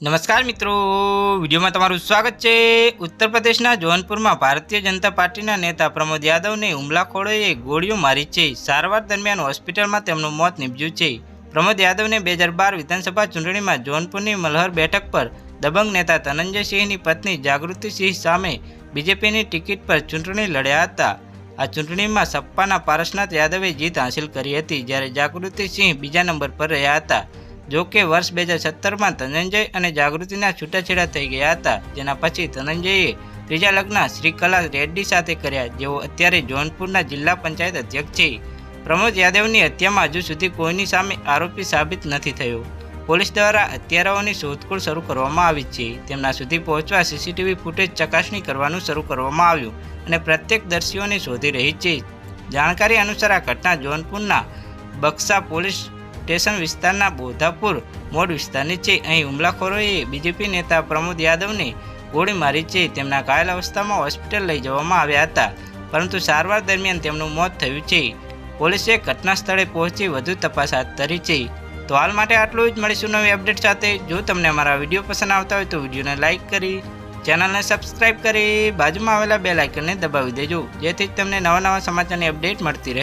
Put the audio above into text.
નમસ્કાર મિત્રો. વિડીયોમાં તમારું સ્વાગત છે. ઉત્તર પ્રદેશના જૌનપુરમાં ભારતીય જનતા પાર્ટીના નેતા પ્રમોદ યાદવને હુમલાખોરોએ ગોળીઓ મારી છે. સારવાર દરમિયાન હોસ્પિટલમાં તેમનું મોત નીપજ્યું છે. પ્રમોદ યાદવને બે હજાર બાર વિધાનસભા ચૂંટણીમાં જૌનપુરની મલહર બેઠક પર દબંગ નેતા ધનંજયસિંહની પત્ની જાગૃતિસિંહ સામે બીજેપીની ટિકિટ પર ચૂંટણી લડ્યા હતા. આ ચૂંટણીમાં સપ્પાના પારસનાથ યાદવે જીત હાંસિલ કરી હતી, જ્યારે જાગૃતિસિંહ બીજા નંબર પર રહ્યા હતા. જો કે વર્ષ બે હજાર સત્તરમાં ધનંજય અને જાગૃતિના છૂટાછેડા થઈ ગયા હતા. જેના પછી ધનંજયે ત્રીજા લગ્ન શ્રીકલા રેડ્ડી સાથે કર્યા, જેઓ અત્યારે જૌનપુરના જિલ્લા પંચાયત અધ્યક્ષ છે. પ્રમોદ યાદવની હત્યામાં હજુ સુધી કોઈની સામે આરોપી સાબિત નથી થયો. પોલીસ દ્વારા હત્યારાઓની શોધખોળ શરૂ કરવામાં આવી છે. તેમના સુધી પહોંચવા સીસીટીવી ફૂટેજ ચકાસણી કરવાનું શરૂ કરવામાં આવ્યું અને પ્રત્યેક દર્શીઓને શોધી રહી છે. જાણકારી અનુસાર આ ઘટના જૌનપુરના બક્સા પોલીસ સ્ટેશન વિસ્તારના બોધાપુર મોડ વિસ્તારની છે અહીં હુમલાખોરોએ બીજેપી નેતા પ્રમોદ યાદવને ગોળી મારી છે. તેમના ઘાયલ અવસ્થામાં હોસ્પિટલ લઈ જવામાં આવ્યા હતા, પરંતુ સારવાર દરમિયાન તેમનું મોત થયું છે. પોલીસે ઘટના સ્થળે પહોંચી વધુ તપાસ હાથ ધરી છે. તો હાલ માટે આટલું જ. મળીશું નવી અપડેટ સાથે. જો તમને અમારા વીડિયો પસંદ આવતા હોય તો વિડીયોને લાઇક કરી, ચેનલને સબસ્ક્રાઇબ કરી, બાજુમાં આવેલા બે લાઇકનને દબાવી દેજો. જેથી તમને નવા નવા સમાચારની અપડેટ મળતી રહે.